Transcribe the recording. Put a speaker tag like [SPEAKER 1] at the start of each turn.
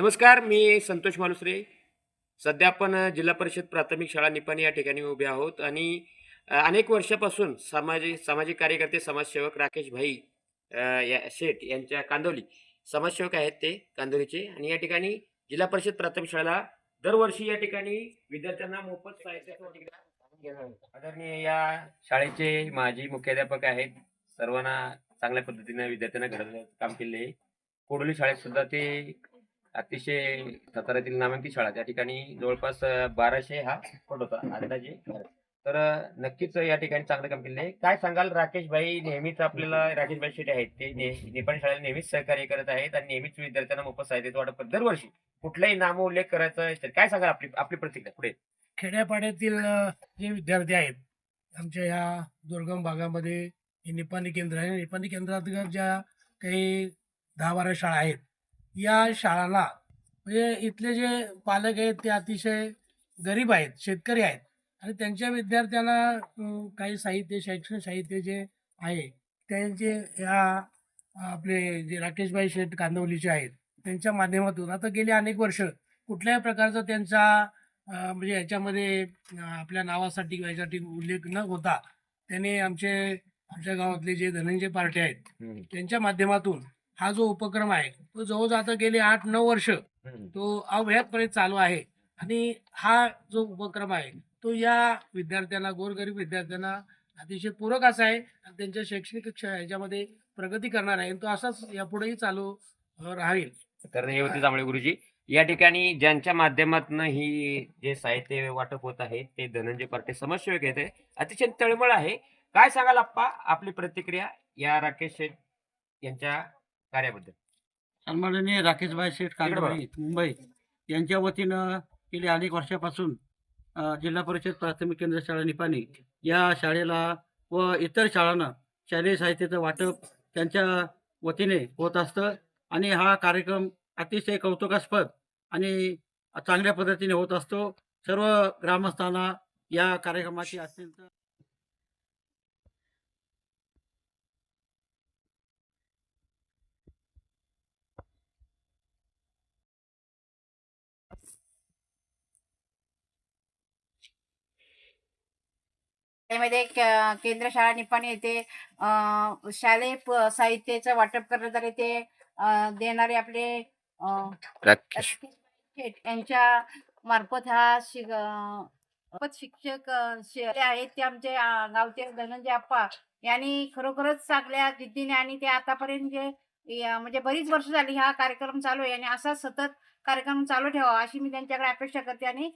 [SPEAKER 1] नमस्कार मी संतोष मालुसरे. सध्या आपण जिल्हा परिषद प्राथमिक शाळा निपाणी या ठिकाणी उभे आहोत आणि अनेक वर्षापासून सामाजिक सामाजिक कार्यकर्ते समाजसेवक राकेश भाई या शेठ यांच्या कांदोली समाजसेवक आहेत ते कांदोलीचे. आणि या ठिकाणी जिल्हा परिषद प्राथमिक शाळेला दरवर्षी या ठिकाणी विद्यार्थ्यांना मोफत साहित्याचं आदरणीय या शाळेचे माजी मुख्याध्यापक आहेत. सर्वांना चांगल्या पद्धतीने विद्यार्थ्यांना घडवण्याचं काम केले कोडोली शाळेत सुद्धा ते अतिशय साताऱ्यातील नामांकित शाळा. त्या ठिकाणी जवळपास बाराशे हा पट होता. अंदाजे तर नक्कीच या ठिकाणी चांगलं काम केलेलं आहे काय सांगाल राकेश भाई नेहमीच आपल्याला राकेश भाई शेटे आहेत. ते ने- नेपाळी शाळेला नेहमीच सहकार्य करत आहेत आणि नेहमीच विद्यार्थ्यांना मोफत साहित्याचं वाटप दरवर्षी कुठलाही नाम उल्लेख करायचा तर काय सांगाल आपली आपली प्रतिक्रिया पुढे?
[SPEAKER 2] खेड्यापाड्यातील जे विद्यार्थी आहेत आमच्या ह्या दुर्गम भागामध्ये हे निपाणी केंद्र आहे. निपाणी केंद्रात ज्या काही दहा बारा शाळा आहेत या शाळांना म्हणजे इथले जे पालक आहेत ते अतिशय गरीब आहेत शेतकरी आहेत. आणि त्यांच्या विद्यार्थ्यांना काही साहित्य शैक्षणिक साहित्य जे आहे त्यांचे ह्या आपले जे राकेशभाई शेठ कांदवलीचे आहेत त्यांच्या माध्यमातून आता गेली अनेक वर्ष कुठल्याही प्रकारचा त्यांचा म्हणजे याच्यामध्ये आपल्या नावासाठी किंवा याच्यासाठी उल्लेख न होता त्याने आमचे आमच्या गावातले जे धनंजय पार्टे आहेत त्यांच्या माध्यमातून हा जो उपक्रम आहे तो जवळजवळ आता गेले आठ नऊ वर्ष. तो अव्याहतपणे चालू आहे. आणि हा जो उपक्रम आहे तो या विद्यार्थ्यांना गोरगरीब विद्यार्थ्यांना अतिशय पूरक असा आहे आणि त्यांच्या शैक्षणिक क्ष- ह्याच्यामध्ये प्रगती करणार आहे. तो असाच यापुढेही चालू राहील.
[SPEAKER 1] तर हे होते जांभळे गुरुजी. या ठिकाणी ज्यांच्या माध्यमातून ही जे साहित्य वाटप होत आहे ते धनंजय पार्टे समाजसेवक आहेत अतिशय तळमळ आहे. काय सांगाल आप्पा? आपली प्रतिक्रिया या राकेश शेठ यांच्या कार्याबद्दल.
[SPEAKER 3] सन्माननीय राकेशभाई शेठ
[SPEAKER 1] बघा.
[SPEAKER 3] कांदवली मुंबई यांच्या वतीनं गेल्या अनेक वर्षापासून जिल्हा परिषद प्राथमिक केंद्र शाळा निपाणी या शाळेला व इतर शाळांना शालेय साहित्याचं वाटप त्यांच्या वतीने होत असतं. आणि हा कार्यक्रम अतिशय कौतुकास्पद आणि चांगल्या पद्धतीने होत असतो. सर्व ग्रामस्थांना या कार्यक्रमाची अत्यंत
[SPEAKER 4] त्यामध्ये केंद्र शाळा निपाणी येथे अं, शालेय साहित्याचं वाटप करण्यात आले. ते देणारे आपले यांच्या मार्फत हा शिक शिक्षक आहेत ते आमचे गावचे धनंजय आप्पा यांनी खरोखरच चांगल्या जिद्दीने आणि ते आतापर्यंत जे म्हणजे बरीच वर्ष झाली हा कार्यक्रम चालू आहे आणि असा सतत कार्यक्रम चालू ठेवा अशी मी त्यांच्याकडे अपेक्षा करते आणि